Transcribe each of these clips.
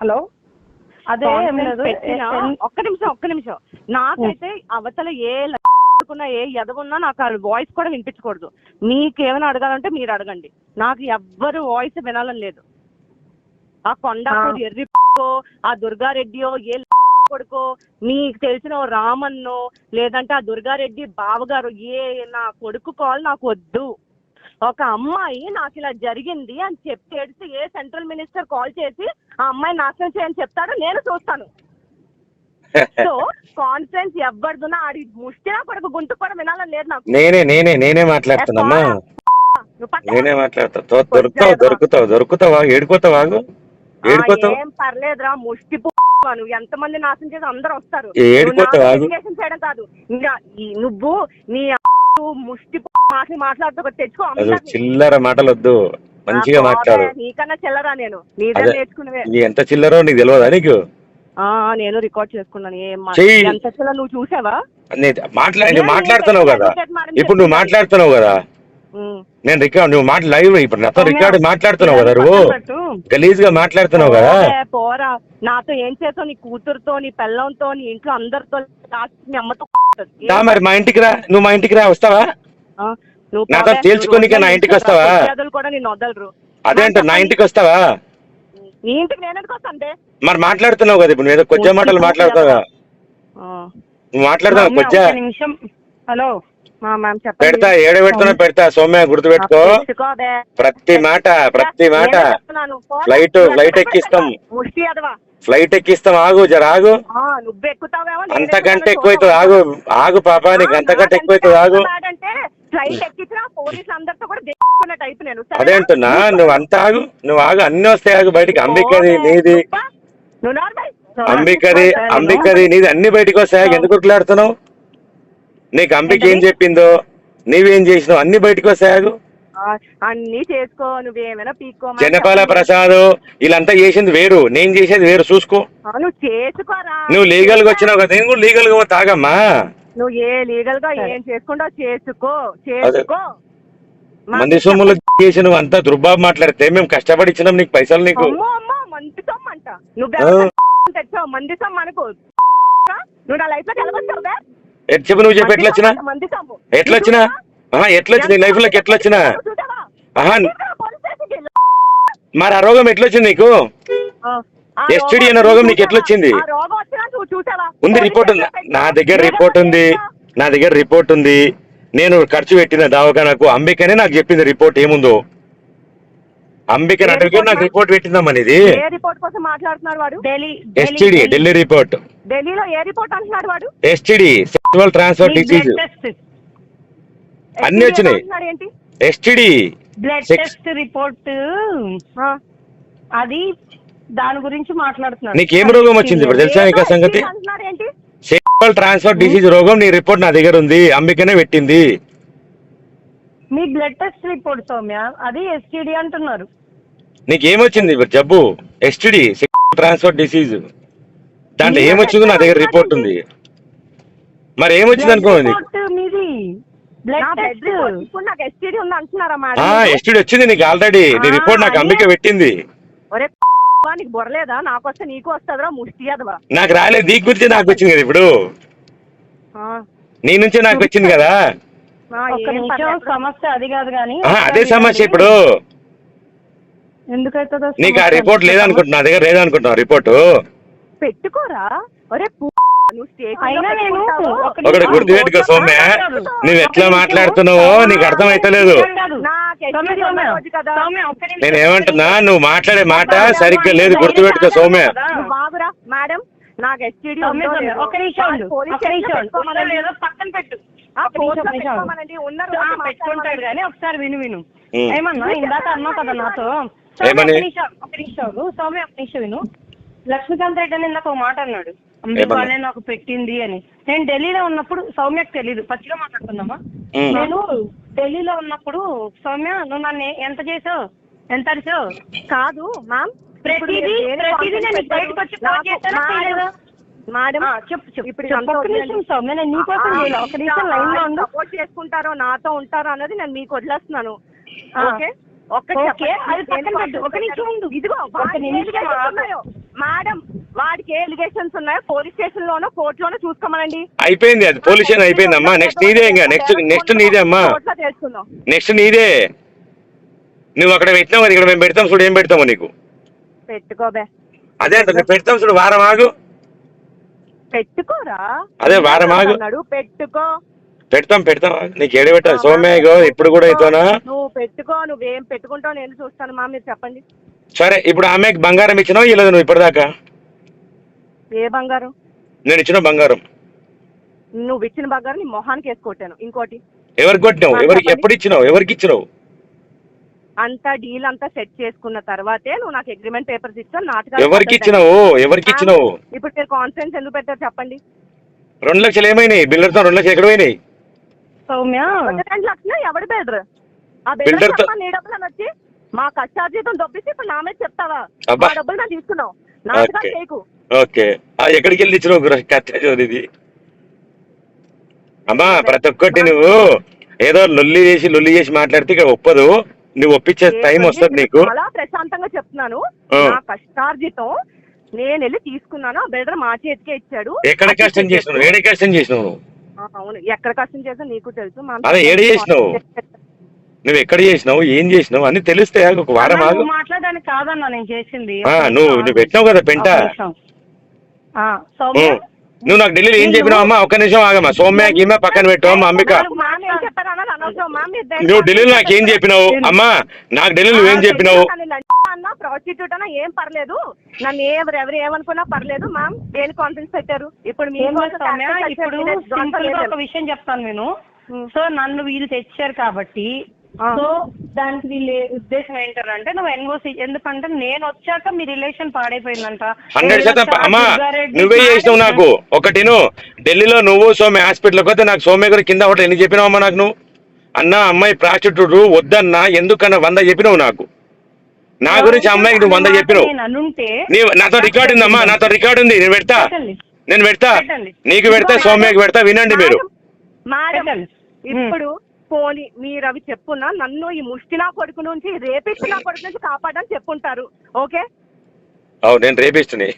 Hello? అదే ఒక్క నిమిషం ఒక్క నిమిషం. నాకైతే అవతల ఏ కున్న ఏ ఎదగున్నా నాకు ఆ వాయిస్ కూడా వినిపించకూడదు. మీకేమైనా అడగాలంటే మీరు అడగండి. నాకు ఎవ్వరు వాయిస్ వినాలని లేదు. ఆ కొండాపూర్ ఆ. ఎర్రి ఆ దుర్గారెడ్డియో ఏ కొడుకో మీకు తెలిసిన ఓ రామన్నో లేదంటే ఆ దుర్గారెడ్డి బావగారు ఏ నా కొడుకు కాల్ నాకు వద్దు. ఒక అమ్మాయి నాకు ఇలా జరిగింది అని చెప్పి ఏడిసి ఏ సెంట్రల్ మినిస్టర్ కాల్ చేసి ఆ అమ్మాయి నాశనం చేయని చెప్తాడో నేను చూస్తాను. సో కాన్ఫిడెన్స్ ఎవరిదున్నా ఆడి ముష్టినా కొడుకు గుంటు కూడా వినాలని లేదు నాకు. నేనే నేనే నేనే నువ్వు పట్టు. నేనే మాట్లాడతా. తో- దొరుకుతావు దొరుకుతావు దొరుకుతావా? ఏడుకోతావా ఆగు? ఆ, ఏడుకోతావు? ఏం పర్లేదురా ముష్టి పు- నువ్వు ఎంతమంది నాశనం చేసి అందరూ వస్తారు. ఏ ఏడుకోతావు ఆగు? చేయడం కాదు. ఇంకా ఈ- నువ్వు నీ ముష్టి మాటలు మాట్లాడుతూ తెచ్చుకో. చిల్లర మాటలు వద్దు మంచిగా మాట్లాడు. నీకన్నా చిల్లరా నేను. నేర్చుకున్నవే. నీ ఎంత చిల్లరో నీకు తెలియదా నీకు? ఆ, నేను రికార్డ్ చేసుకున్నాను. ఎంత చిల్లర నువ్వు చూసావా? మాట్లాడుతున్నావు కదా. ఇప్పుడు నువ్వు. మాట్లాడుతున్నావు కదా. నేను రికార్డ్ నువ్వు మాట లైవ్ ఇప్పుడు నాతో రికార్డ్ మాట్లాడుతున్నావు కదా నువ్వు. గలీజ్గా మాట్లాడుతున్నావు కదా. పోరే, నాతో ఏం చేసావు? నీ కూతురుతో నీ పెళ్ళంతో నీ ఇంట్లో అందరితో మీ అమ్మతో మరి మా ఇంటికి రా నువ్వు మా ఇంటికి రా వస్తావా? నాతో తేల్చుకోనీకే నా ఇంటికి వస్తావా? అదేంట నా ఇంటికి వస్తావా? మరి మాట్లాడుతున్నావు కదా ఇప్పుడు నువ్వు ఏదో కొద్దిగా మాటలు మాట్లాడతావు సౌమ్య, కొద్దిగా. హలో. పెడతా ఏడ పెడుతున్నా పెడతా సౌమ్య గుర్తుపెట్టుకో. ఆ, పెట్టుకోదే. ప్రతి మాట ప్రతి మాట. ఫ్లైట్ ఫ్లైట్ ఎక్కిస్తాం. ఫ్లైట్ ఎక్కిస్తాం. ఆగు జర ఆగు. అంతకంటే ఎక్కువైతుంది ఆగు ఆగు పాప నీకు అంతకంటే ఎక్కువైతుంది ఆగు? అదే అంటున్నా నువ్వు అంత ఆగు నువ్వు ఆగు అన్ని వస్తాయి ఆగు బయటికి. అంబికది నీది. అంబికది అంబికది నీది అన్ని బయటికి వస్తాయి. ఎందుకు ఉట్లాడుతున్నావు నీకు అంబిక ఏం చెప్పిందో నీవేం చేసినావు అన్ని బయటికి వస్తాయి అన్ని చేసుకో నువ్వేమైనా పీక్కో జనపాల ప్రసాద్ వీళ్ళంతా చేసింది వేరు నేను చేసేది వేరు చూసుకో. నువ్వు చేసుకోరా. నువ్వు లీగల్గా వచ్చినావు కదా నేను కూడా లీగల్గా తాగమ్మా నువ్వు ఏ లీగల్గా ఏం చేసుకుంటో చేసుకో చేసుకో. మంది సొమ్ములు చేసి నువ్వు అంతా దుర్బాబు మాట్లాడితే మేము కష్టపడి ఇచ్చినాం నీకు పైసలు నీకు. అమ్మో అమ్మో మంది సొమ్ము అంట. నువ్వు తెచ్చావు మంది సొమ్ము అనుకో. నువ్వు నా లైఫ్లో కలగొచ్చావు చెప్పు నువ్వు చెప్పు ఎట్లా వచ్చినా. ఎట్లా వచ్చినా ఆహా ఎట్లా వచ్చింది నీ లైఫ్లోకి ఎట్లా వచ్చినా. మరి ఆ రోగం ఎట్లా వచ్చింది నీకు రోగం అనే రోగం నీకు? ఎట్లా వచ్చింది? ఉంది రిపోర్ట్ ఉంది. నా. దగ్గర రిపోర్ట్ ఉంది? నా దగ్గర రిపోర్ట్ ఉంది. నేను ఖర్చు పెట్టిన దవాఖానకు అంబికనే నాకు చెప్పింది రిపోర్ట్ ఏముందో. అంబిక నాకు రిపోర్ట్ పెట్టిందమ్మా ఇది ఏ రిపోర్ట్ కోసం మాట్లాడుతున్నాడు వాడు? Delhi STD Delhi report. ఢిల్లీలో ఏ రిపోర్ట్ అంటున్నాడు వాడు? STD sexual transfer disease test అన్నీ వచ్చినాయి. అంటున్నాడు ఏంటి? STD blood. టెస్ట్ రిపోర్ట్ ఆ. అది దాని గురించి మాట్లాడుతున్నాడు. నీకేం రోగం వచ్చింది? ఇప్పుడు తెలుసా ఇంకా సంగతి? సెక్చువల్ ట్రాన్స్ఫర్ డిసీజ్ రోగం నీ రిపోర్ట్ నా దగ్గర ఉంది అంబికనే పెట్టింది. మీ బ్లడ్ టెస్ట్ రిపోర్ట్ సౌమ్య. అది ఎస్టీడీ అంటున్నారు. నీకేమొచ్చింది ఇప్పుడు జబ్బు. ఎస్టిడి సెక్చువల్ ట్రాన్స్ఫర్ డిసీజ్ దాంట్లో ఏమొచ్చిందో నా దగ్గర రిపోర్ట్ ఉంది. మరి ఏమొచ్చింది అనుకో నీకు రిపోర్ట్ మీది. బ్లడ్ నా బ్లడ్ టెస్ట్ రిపోర్ట్ ఇప్పుడు నాకు ఎస్టీడీ వచ్చింది నీకు ఆల్రెడీ నీ రిపోర్ట్ నాకు. అంబిక పెట్టింది. నీకు బుర్రలేదా? నాకు వస్తే నీకు వస్తుందిరా ముష్టి అదవా నాకు రాలేదు నీ గురించి నాకు వచ్చింది కదా ఇప్పుడు. ఆ, నీ నుంచే నాకు వచ్చింది కదా. సమస్య అది కాదు కానీ ఆహా, అదే సమస్య ఇప్పుడు. నీకు ఆ? రిపోర్ట్ లేదనుకుంటున్నా నా దగ్గర లేదనుకుంటున్నా రిపోర్టు పెట్టుకోరా? ఒరే. ఒక ఒకటి గుర్తుపెట్టుకో సౌమ్య. నువ్వు ఎట్లా మాట్లాడుతున్నావో నీకు ఒక్క నిమిషం. నేను ఏమంటున్నా? నువ్వు మాట్లాడే మాట సరిగ్గా లేదు. గుర్తుపెట్టుకో సౌమ్య. బాగురా మేడం నాకు ఎస్టీడీ ఒక్క నిమిషం. ఒక్క నిమిషం పక్కన పెట్టు. పెట్టుకుంటాడు కానీ ఒకసారి విను విను. ఏమన్నా? ఇందాక అన్నావు కదా నాతో? ఒక ఒక. సౌమ్య ఒక నిమిషం విను. లక్ష్మీకాంత్ రెడ్డి అని ఇందాక ఒక మాట అన్నాడు? వాళ్ళే నాకు పెట్టింది అని నేను ఢిల్లీలో ఉన్నప్పుడు సౌమ్యకు తెలియదు పచ్చిగా మాట్లాడుకుందామా. నేను ఢిల్లీలో ఉన్నప్పుడు సౌమ్య నువ్వు నన్ను ఎంత చేసావు ఎంత అరిచావు కాదు మ్యామ్ ప్రతిదీ ప్రతిదీ నేను బయటకు వచ్చి ఫోన్ చేశానా చేయలేదా? మేడం ఆ, చెప్పు చెప్పు ఇప్పుడు చెప్పు. ఇదంతా ఒక్క నిమిషం వదిలేండి. సౌమ్య నేను నీకోసం చేయలే ఒక నిమిషం లైన్లో ఉండు సపోర్ట్ చేసుకుంటారో నాతో ఉంటారో అన్నది నేను మీకు వదిలేస్తున్నాను ఆ. ఓకే ఒక్క ఓకే, అది పక్కన పెట్టు. ఒక నిమిషం ఉండు. ఇదిగో ఒక నిమిషం ఆగు. ఏ ఎలిగేషన్స్ ఉన్నాయో పోలీస్ స్టేషన్ లోనో కోర్టు లోనో చూసుకోమనండి. అయిపోయింది అది. పోలీస్ స్టేషన్ అయిపోయింది అమ్మా నెక్స్ట్ నీదే ఇంకా. నెక్స్ట్ నెక్స్ట్ నీదే అమ్మా. తెలుసుకుందాం. నెక్స్ట్ నీదే. నువ్వు అక్కడ పెట్టినావు ఇక్కడ మేము పెడతాం చూడు ఏం పెడతాము నీకు. పెట్టుకోబే అదే అంట పెడతాం చూడు వారం ఆగు. పెట్టుకోరా? అదే వారం ఆగు. పెట్టుకో. పెడతాం పెడతాం. నీకు ఏడ పెట్టాలి? సోమయ్యగో ఇప్పుడు కూడా అయితోనా? నువ్వు పెట్టుకో నువ్వేం పెట్టుకుంటావు నేను చూస్తాను మా మీరు చెప్పండి. సరే ఇప్పుడు ఆమెకి బంగారం ఇచ్చినావు? ఇవ్వలేదు నువ్వు ఇప్పటిదాకా? ఏ బంగారం? నేను ఇచ్చిన బంగారం. నువ్వు ఇచ్చిన బంగారం నీ మొహానికి వేసుకొట్టాను ఇంకోటి. ఎవరికి కొట్టినావు? ఎవరికి ఎప్పుడు ఇచ్చినావు? ఎవరికి ఇచ్చినావు? అంతా డీల్ అంతా సెట్ చేసుకున్న తర్వాతే నువ్వు నాకు అగ్రిమెంట్ పేపర్స్ ఇచ్చావు నాటకాలు ఎవరికి. ఇచ్చినావు? ఎవరికి ఇచ్చినావు? ఇప్పుడు మీరు కాన్ఫిడెన్స్ ఎందుకు పెట్టారు చెప్పండి. రెండు లక్షలు ఏమైనాయి? బిల్డర్తో రెండు లక్షలు ఎక్కడ పోయినాయి? సౌమ్య. రెండు లక్షలు? ఎవడు బెడర్ ఆ తో- నీ డబ్బులు అని వచ్చి మా కష్టార్జితం దొబ్బిసి ఇప్పుడు నా మీద చెప్తావా. మా డబ్బులు నేను తీసుకున్నావు. నాటకాలు ఓకే. చేయకు. ఓకే. ఎక్కడికి వెళ్ళి ఇచ్చినావు ఇది. అమ్మా ప్రతి ఒక్కటి నువ్వు ఏదో లొల్లి చేసి లొల్లి చేసి మాట్లాడితే ఇక్కడ ఒప్పదు. నువ్వు ఒప్పించే టైం వస్తుంది నీకు. చాలా ప్రశాంతంగా చెప్తున్నాను. నా కష్టార్జితం నేను వెళ్ళి తీసుకున్నాను. ఆ బిల్డర్ మా చేతికే ఇచ్చాడు. ఎక్కడ కష్టం చేసినావు? ఏడే కష్టం చేసినావు నువ్వు? అవును. ఎక్కడ కష్టం చేసా నీకు తెలుసు. మా అదే ఏడ చేసినావు? నువ్వు ఎక్కడ చేసినావు? ఏం చేసినావు? అన్ని తెలిస్తే ఒక వారం ఆగు. నువ్వు మాట్లాడడానికి కాదన్నా నేను చేసింది. నువ్వు నువ్వు. పెట్టినావు కదా పెంట. నువ్వు నాకు ఢిల్లీలో ఏం చెప్పినావు అమ్మా? ఒక్క నిమిషం ఆగమ్మా. సౌమ్య గీమ పక్కన పెట్టు అమ్మ అంబిక. ఏం నువ్వు ఢిల్లీలో నాకు ఏం చెప్పినావు? అమ్మా నాకు ఢిల్లీలో నువ్వేం చెప్పినావు? అన్న ప్రాస్టిట్యూట్ అన్న ఏం పర్లేదు. నన్ను ఎవరు ఎవరు ఏమనుకున్నా పర్లేదు మ్యామ్ దేని కాన్ఫిడెన్స్ పెట్టారు? ఇప్పుడు ఏం ఇప్పుడు సింపుల్గా ఒక విషయం చెప్తాను నేను. సో నన్ను వీళ్ళు తెచ్చారు కాబట్టి. సో దానికి వీళ్ళ ఉద్దేశం ఏంటంటే నువ్వు ఎన్ఓసి ఎందుకంటే నేను వచ్చాక మీ రిలేషన్ పాడైపోయిందంట. హండ్రెడ్ శాతం. ఏదో అమ్మా నువ్వే చేసినావు నాకు. ఒకటిను ఢిల్లీలో నువ్వు సోమ్య హాస్పిటల్కి వస్తే నాకు సోమ్య గారు కింద ఒకటి ఎన్ని చెప్పినావమ్మా నాకు నువ్వు? అన్న అమ్మాయి ప్రాస్టిట్యూట్ వద్దన్నా ఎందుకన్నా వంద చెప్పినావు నాకు. నా గురించి అమ్మాయికి నువ్వు వంద చెప్పినావు. నాతో రికార్డు ఉందమ్మా నాతో రికార్డు ఉంది నేను పెడతా. నేను పెడతా. నీకు పెడతా సౌమ్యకి పెడతా వినండి మీరు. ఇప్పుడు పోనీ మీరు అవి చెప్పున్నా నన్ను ఈ ముష్టి నా కొడుకు నుంచి రేపిచ్చి నా కొడుకు నుంచి కాపాడని చెప్పుంటారు. ఓకే? అవు నేను రేపిస్తున్నా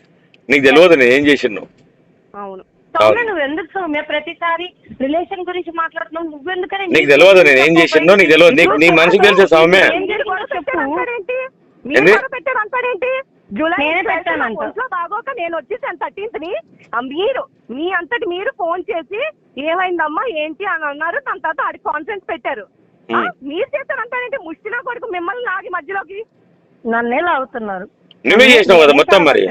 నీకు తెలియదు నేను ఏం చేసిను అవును. సౌమ్య నువ్వు ఎందుకు సౌమ్య? ప్రతిసారి రిలేషన్ గురించి మాట్లాడుతున్నావు. నువ్వెందుకని నీకు తెలియదు నేను ఏం చేసినో నీకు తెలియదు నీకు నీ మనసుకు తెలుసా సౌమ్య? మీరు పెట్టారు అంటాడేంటి జూలై నేనే 12th పెట్టానంట. నా ఒంట్లో బాగోక నేను వచ్చేసాను థర్టీన్త్ని మీరు మీ అంతటి మీరు ఫోన్ చేసి ఏమైందమ్మా ఏంటి అని అన్నారు. దాని తర్వాత ఆడి కాన్ఫరెన్స్ పెట్టారు. మీరు చేస్తారు అంటాడేంటి ముష్టినా కొడుకు మిమ్మల్ని లాగి మధ్యలోకి? నన్నే లాగుతున్నారు. నువ్వే చేసినావు కదా మొత్తం మరి?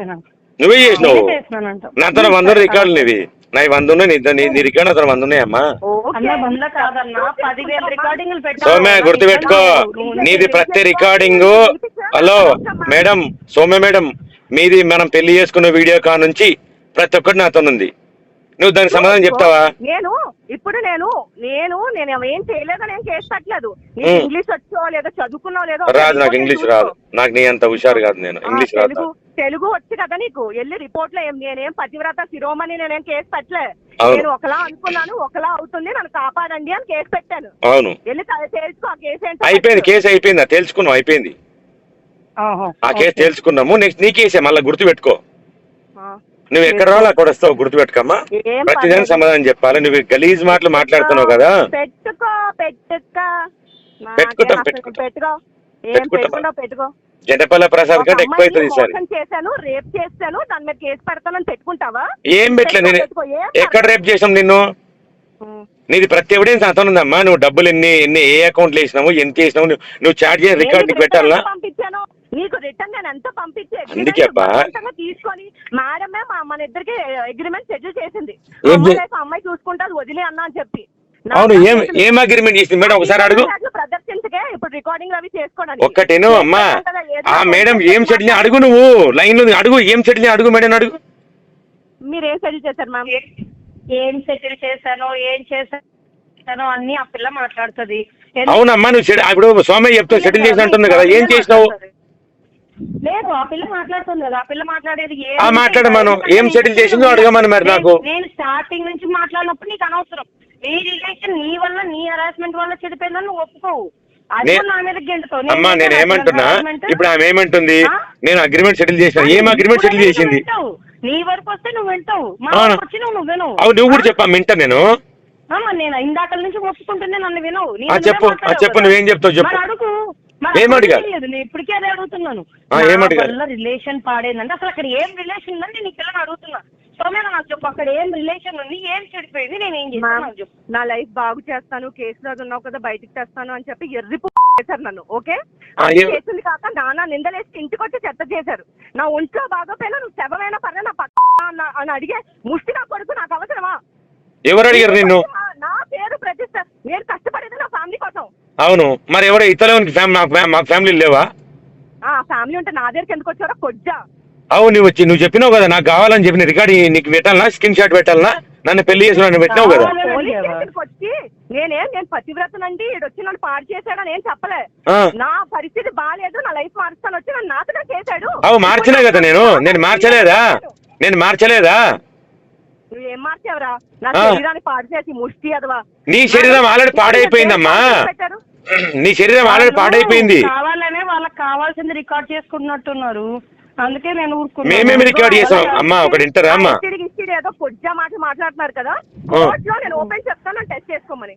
నువ్వే చేసినావు? చేసినానంట. నాతో వంద రికార్డులు నీవి. నా వంద ఉన్నాయి నీ నీ- నీ రికార్డు అతను వంద ఉన్నాయమ్మా? సౌమ్య గుర్తుపెట్టుకో. నీది ప్రతి recording hello madam Soumya madam మీది మనం పెళ్ళి చేసుకున్న వీడియో కా నుంచి ప్రతి ఒక్కటి నాతో ఉంది నువ్వు దానికి సమాధానం చెప్తావా నేను ఇప్పుడు నేను నేను నేను ఏం చేయలేదో నేను నీకు ఉమ్. ఇంగ్లీష్ వచ్చో లేదో చదువుకున్నావు లేదో రాదు నాకు ఇంగ్లీష్ రాదు నాకు నీ అంత హుషారు కాదు నేను ఇంగ్లీష్ రాదు తెలుగు తెలుగు వచ్చు కదా నీకు వెళ్ళి రిపోర్ట్లో ఏం నేనేం పతివ్రత శిరోమణి నేనేం కేసు పెట్టలే. నేను ఒకలా అనుకున్నాను ఒకలా అవుతుంది నన్ను కాపాడండి అని కేసు పెట్టాను అవును వెళ్ళి తెలుసుకో ఆ కేసు ఏంటో అయిపోయింది. కేసు అయిపోయింది అది తెలుసుకున్నాం అయిపోయింది. ఆ కేసు తెలుసుకున్నాము నెక్స్ట్ నీ కేసే మళ్ళీ గుర్తుపెట్టుకో ఆ. నువ్వు ఎక్కడ రావాలి అక్కడ వస్తావు గుర్తుపెట్టుకమ్మా. ఏం ప్రతిదానికి. సమాధానం చెప్పాలి. నువ్వు గలీజ్ మాటలు మాట్లాడుతున్నావు కదా. పెట్టుకో పెట్టుకో. పెట్టుకుంటాం, అసలు పెట్టుకుంటాం. పెట్టుకో. ఏం పెట్టుకుంటాం. పెట్టుకుంటావు పెట్టుకో. జనపల్ల ప్రసాద్ కంటే ఎక్కువ అవుతుంది ఈసారి. మోసం చేశాను రేప్ చేశాను దాని మీద కేసు పెడతానని పెట్టుకుంటావా? ఏం పెట్టలే నేను. పెట్టుకో, ఏం ఎక్కడ. రేపు చేసాం నిన్ను? ఉమ్. నీది ప్రతి ఎవిడెన్స్ అతను ఉందమ్మా. నువ్వు డబ్బులు ఎన్ని ఎన్ని ఏ అకౌంట్లు వేసినావు ఎంత వేసినావు నువ్వు నువ్వు చార్జ్ చేసిన రికార్డ్ పెట్టాలా? పంపించాను. నీకు రిటర్న్ నేను ఎంత పంపించి. బలవంతంగా తీసుకొని మేడమే మా మన ఇద్దరికి అగ్రిమెంట్ సెటిల్ చేసింది. అమ్మాయి చే- లైఫ్ అమ్మాయి చూసుకుంటారు వదిలే అన్నా అని చెప్పి. అవును ఏం ఏం అగ్రిమెంట్ చేసింది? మేడం ఒకసారి అడుగు. అట్లా ప్రదర్శించకే ఇప్పుడు రికార్డింగ్ అవి చేసుకోవడానికి. ఒక్కటేను అమ్మా. ఆ మేడం ఏం సెటిల్ అడుగు నువ్వు. లైన్లో అడుగు ఏం సెటిల్ అడుగు మేడం అడుగు. మీరు ఏం సెటిల్ చేశారు మ్యామ్ ఏం సెటిల్ చేశానో ఏం చేశానో అన్ని ఆ పిల్ల మాట్లాడుతుంది. అవునమ్మా నువ్వు ఇప్పుడు సోమయ్య చెప్తావు సెటిల్ చేసి అంటుంది కదా. ఏం చేసినావు? లేదు ఆ పిల్ల మాట్లాడుతుంది కదా ఆ పిల్ల మాట్లాడేది ఏం ఆ, మాట్లాడమను. ఏం settle చేసిందో అడగమను మరి నాకు. నేను- స్టార్టింగ్ నుంచి మాట్లాడినప్పుడు నీకు అనవసరం. నీ రిలేషన్ నీ వల్ల నీ హరాస్మెంట్ వల్ల చెడిపోయిందని నువ్వు ఒప్పుకోవు. అమ్మా నేను ఏమంటున్నా? ఇప్పుడు ఆమె ఏమంటుంది? నేను అగ్రిమెంట్ సెటిల్ చేసిన. ఏం అగ్రిమెంట్ సెటిల్ చేసింది? నీ వరకు వస్తే నువ్వు వింటావు. నువ్వు కూడా చెప్పా వింటా నేను. నేను ఇందాక నుంచి ఒప్పుకుంటుంటే నన్ను వినవు. చెప్పు. చెప్పు. నువ్వేం చెప్తావు చెప్పు. నేను ఇప్పటికే అదే అడుగుతున్నాను? వల్ల రిలేషన్ పాడేందంటే అసలు అక్కడ ఏం రిలేషన్ ఉందని నేను పిల్లని అడుగుతున్నా. సోమేనా నాకు చెప్పు అక్కడ ఏం రిలేషన్ ఉంది? ఏం చెడిపోయింది? నేను ఏం చేస్తాను? నా లైఫ్ బాగు చేస్తాను కేసులో అది ఉన్నావు కదా బయటికి తెస్తాను అని చెప్పి ఎర్రి చేశారు నన్ను ఓకే చేసింది కాక నాన్న నిందలేసి ఇంటికి వచ్చి చెత్త చేశారు. నా ఒంట్లో బాగోపోయినా నువ్వు శవమైనా పర్లే నా పక్క అని అడిగే ముష్టి నా కొడుకు నాకు అవసరమా? ఎవరు అడిగారు నిన్ను? నా- నా పేరు ప్రతిష్ట నేను కష్టపడేది నా ఫ్యామిలీ కోసం. అవును. మరి ఎవరో ఇతరుల ఫ్యామిలీ మా ఫ్యా- మా ఫ్యామిలీ లేవా? ఆ ఫ్యామిలీ ఉంటే నా దగ్గరికి ఎందుకు వచ్చారో కొజ్జా. అవు నువ్వు వచ్చి నువ్వు చెప్పినావు కదా నాకు కావాలని చెప్పిన రికార్డ్ నీకు పెట్టాలనా? Screen shot పెట్టాలనా? నన్ను పెళ్ళి చేసిన నన్ను పెట్టినావు కదా? వచ్చి నేనేం నేను పతివ్రతనండి ఈడు వచ్చి నన్ను పాడు చేశాడని ఏం చెప్పలే. నా పరిస్థితి బాగాలేదు నా లైఫ్ మారుస్తాను వచ్చి నన్ను నాతగా చేశాడు. అవు మార్చలే కదా నేను. నేను మార్చలేదా? నేను మార్చలేదా? నువ్వు ఏం మార్చావురా? నా. శరీరాన్ని పాడు చేసి ముష్టి అదవా? నీ శరీరం ఆల్రెడీ పాడైపోయిందమ్మా. పెట్టారు? నీ శరీరం ఆల్రెడీ పాడైపోయింది. కావాలనే వాళ్ళకి కావాల్సింది రికార్డ్ చేసుకుంటున్నట్టున్నారు. అందుకే నేను మేమేమి రికార్డ్ చేసాం? అమ్మా ఒకటి ఇంటరా అమ్మా? ఇచ్చిడి ఏదో పొజ్జా మాట మాట్లాడుతున్నారు కదా? నేను ఓపెన్ చెప్తాను టెస్ట్ చేసుకోమని.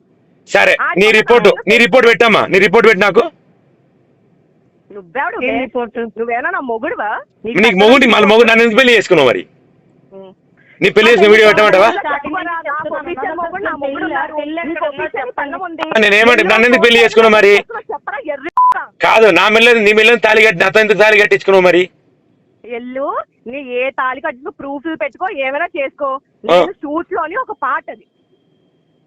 సరే నీ రిపోర్ట్ నీ రిపోర్ట్ పెట్టమ్మా. నీ రిపోర్ట్ పెట్టి నాకు. నువ్వెవడు? నువ్వేనా నా మొగుడువా? నీకు మొగుడి మళ్ళీ మొగుడు నన్ను పెళ్ళి చేసుకున్నావు మరి? నీ పెళ్ళి చేసిన వీడియో పెట్టమంటావా? నేనేమంటే నన్ను ఎందుకు పెళ్ళి చేసుకున్నావు మరి? కాదు నా మెల్ల నీ మెల్ల తాళి కట్టి నాతో ఎందుకు తాళి కట్టించుకున్నావు మరి? ఎల్లు నీ ఏ తాళి కట్టుకు ప్రూఫ్లు పెట్టుకో ఏమైనా చేసుకో. నేను షూట్లోని ఒక పార్ట్ అది.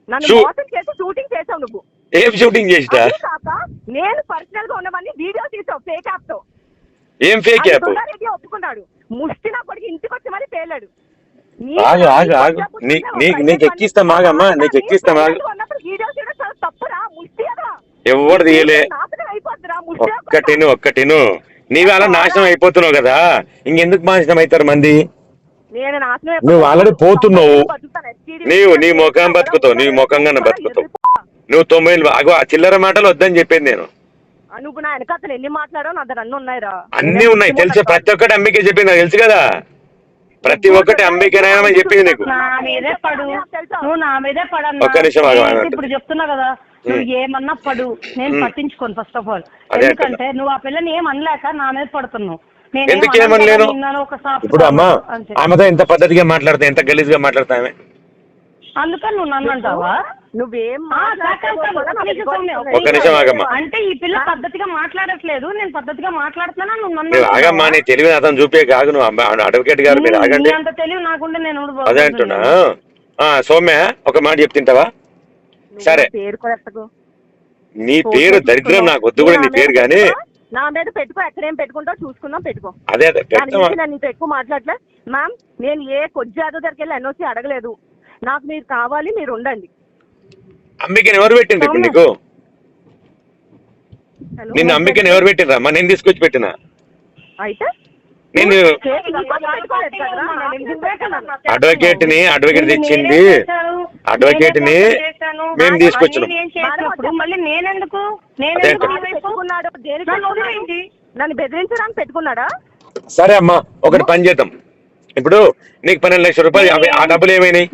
నన్ను. మోసం చేసి షూటింగ్ చేసావు నువ్వు. ఏం షూటింగ్ చేసినా? నేను పర్సనల్గా ఉన్నవన్నీ వీడియో తీసావు ఫేక్ యాప్తో. ఏం ఫేక్ యాప్ ఒప్పుకున్నాడు. ముష్టి నా కొడుకు ఇంటికి వచ్చి మరి పేలాడు ఆగు, ఆగు, ఆగు. నీకు- నీకు ఎక్కిస్తాం ఆగమ్మా, నీకు ఎక్కిస్తాం ఆగు. ఎవరు తీయలే? ఒక్కటిను ఒక్కటిను నీవు అలా నాశనం అయిపోతున్నావు కదా ఇంకెందుకు నాశనం అవుతారు మంది? నువ్వు ఆల్రెడీ పోతున్నావు. నీవు నీ ముఖం బతుకుతావు నీ ముఖంగానే బతుకుతావు. నువ్వు తొంభై అగో ఆ చిల్లర మాటలు వద్దని చెప్పేది నేను. నువ్వు నా వెనక అతను ఎన్ని మాట్లాడావు? నా దగ్గర అన్ని ఉన్నాయిరా. అన్నీ ఉన్నాయి. తెలుసు ప్రతి ఒక్కటి అంబికే చెప్పింది నాకు తెలుసు కదా. ప్రతి ఒక్కటి అంబికేనాయని చెప్పింది నీకు. నా మీదే పడు. నువ్వు నా మీదే పడన్నా. ఒక్క నిమిషం ఆగు, ఆగు. ఏంటి ఇప్పుడు చెప్తున్నా కదా నువ్వు ఏమన్నా పడు. నేను పట్టించుకోను ఫస్ట్ ఆఫ్ ఆల్ అదే ఎందుకంటే నువ్వు ఆ పిల్లని ఏం అనలేక నా మీద పడుతున్నావు. నేనేం ఎందుకు అనను ఏమనలేను? కదా, నిన్నను ఒక సాఫ్ట్ ఇప్పుడు అమ్మా అంతే. ఆమెతో ఎంత పద్ధతిగా మాట్లాడతా ఎంత గలీజ్గా మాట్లాడతా ఆమె? అందుకని నువ్వు నన్ను అంటావా? నువ్వేం నాకు ఒక్క నిమిషం, ఆగమ్మా. అంటే ఈ పిల్ల పద్ధతిగా మాట్లాడట్లేదు నేను పద్ధతిగా మాట్లాడుతున్నా నువ్వు ఆగమ్మా నీ తెలివి అతను చూపే కాదు నువ్వు అడ్వకేట్ గారు మీరు నీ- ఆగండి. నీ అంత తెలివి నాకుంటే నేను అదే అంటున్నా. సౌమ్య ఒక మాట చెప్తుంటావా సరే. నా పేరు దరిద్రం నాకు వద్దు కూడా నీ పేరు కానీ నా మీద పెట్టుకో ఎక్కడేం పెట్టుకుంటావు చూసుకుందాం పెట్టుకో. అదే నీతో ఎక్కువ మాట్లాడలే మ్యామ్ నేను ఏ కొజ్జాదో దగ్గరికి వెళ్ళి ఎన్ఓసి అడగలేదు. నాకు మీరు కావాలి మీరు ఉండండి. అంబికని ఎవరు పెట్టింది ఇప్పుడు నీకు? నిన్ను అంబికని ఎవరు పెట్టినరా అమ్మా నేను తీసుకొచ్చి పెట్టినా నేను? అడ్వకేట్ని అడ్వకేట్ తెచ్చింది అడ్వకేట్ని మేము తీసుకొచ్చినాం? పెట్టుకున్నాడు నన్ను బెదిరించడానికి సరే అమ్మా ఒకటి పని చేద్దాం ఇప్పుడు నీకు పన్నెండు లక్షల రూపాయలు ఆ డబ్బులు ఏమైనాయి